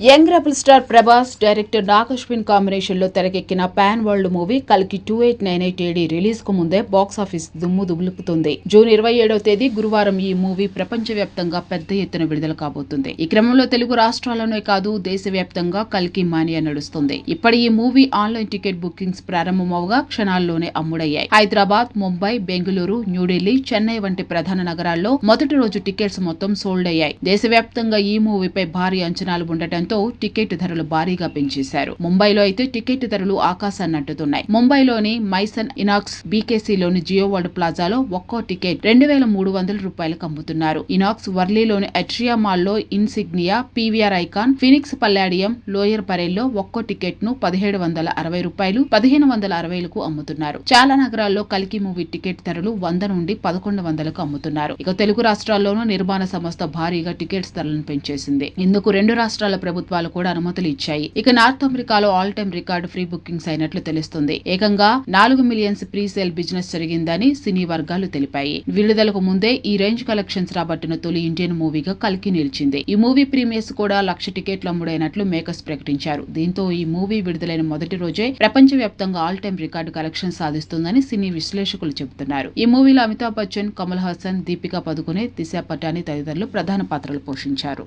Young rebel star Prabhas director Nagashwin కాంబినేషన్లో తెరకెక్కిన pan world movie కల్కి two eight nine eight A D రిలీజ్కు ముందే box office దుమ్ము దులుపుతుంది June ఇరవై ఏడవ తేదీ గురువారం ఈ మూవీ ప్రపంచవ్యాప్తంగా పెద్ద ఎత్తున విడుదల కాబోతుంది. ఈ క్రమంలో తెలుగు రాష్ట్రాల్లోనే కాదు దేశవ్యాప్తంగా కల్కి మానియా నడుస్తుంది. ఇప్పటి ఈ మూవీ ఆన్లైన్ టికెట్ బుకింగ్స్ ప్రారంభమవగా క్షణాల్లోనే అమ్ముడయ్యాయి. హైదరాబాద్ ముంబై బెంగళూరు న్యూఢిల్లీ చెన్నై వంటి ప్రధాన నగరాల్లో మొదటి రోజు టికెట్స్ మొత్తం సోల్డ్ అయ్యాయి దేశవ్యాప్తంగా ఈ మూవీపై భారీ అంచనాలు ఉండటం ఉండటంతో టికెట్ ధరలు భారీగా పెంచేశారు. ముంబైలో అయితే టికెట్ ధరలు ఆకాశాన్ని అంటుతున్నాయి ముంబైలోని మైసన్ ఇనాక్స్ బీకేసీలోని జియో వరల్డ్ ప్లాజాలో ఒక్కో టికెట్ రెండు వేల మూడు వందల రూపాయలకు అమ్ముతున్నారు. ఇనాక్స్ వర్లీలోని అట్రియా మాల్లో Insignia PVR Icon Phoenix Palladium Lower పరేల్లో ఒక్కో టికెట్ను పదిహేడు వందల అరవై రూపాయలు పదిహేను వందల అరవైలకు అమ్ముతున్నారు. చాలా నగరాల్లో కలికి మూవీ టికెట్ ధరలు వంద నుండి పదకొండు వందలకు అమ్ముతున్నారు. ఇక తెలుగు రాష్ట్రాల్లోనూ నిర్మాణ సంస్థ భారీగా టికెట్స్ ధరలను పెంచేసింది. ఇందుకు రెండు రాష్ట్రాల ప్రభుత్వాలు కూడా అనుమతులు ఇచ్చాయి. ఇక నార్త్ అమెరికాలో all time record pre bookings అయినట్లు తెలుస్తుంది. ఏకంగా నాలుగు మిలియన్స్ ప్రీ సేల్ బిజినెస్ జరిగిందని సినీ వర్గాలు తెలిపాయి. విడుదలకు ముందే ఈ రేంజ్ కలెక్షన్స్ రాబట్టిన తొలి ఇండియన్ మూవీగా కలికి నిలిచింది. ఈ మూవీ ప్రీమియర్స్ కూడా లక్ష టికెట్లు అమ్ముడైనట్లు మేకర్స్ ప్రకటించారు. దీంతో ఈ మూవీ విడుదలైన మొదటి రోజే ప్రపంచవ్యాప్తంగా ఆల్ టైమ్ రికార్డు కలెక్షన్ సాధిస్తుందని సినీ విశ్లేషకులు చెబుతున్నారు. ఈ మూవీలో అమితాబ్ బచ్చన్ కమల్ హాసన్ దీపికా పదుకునే దిశా పటాని తదితరులు ప్రధాన పాత్రలు పోషించారు.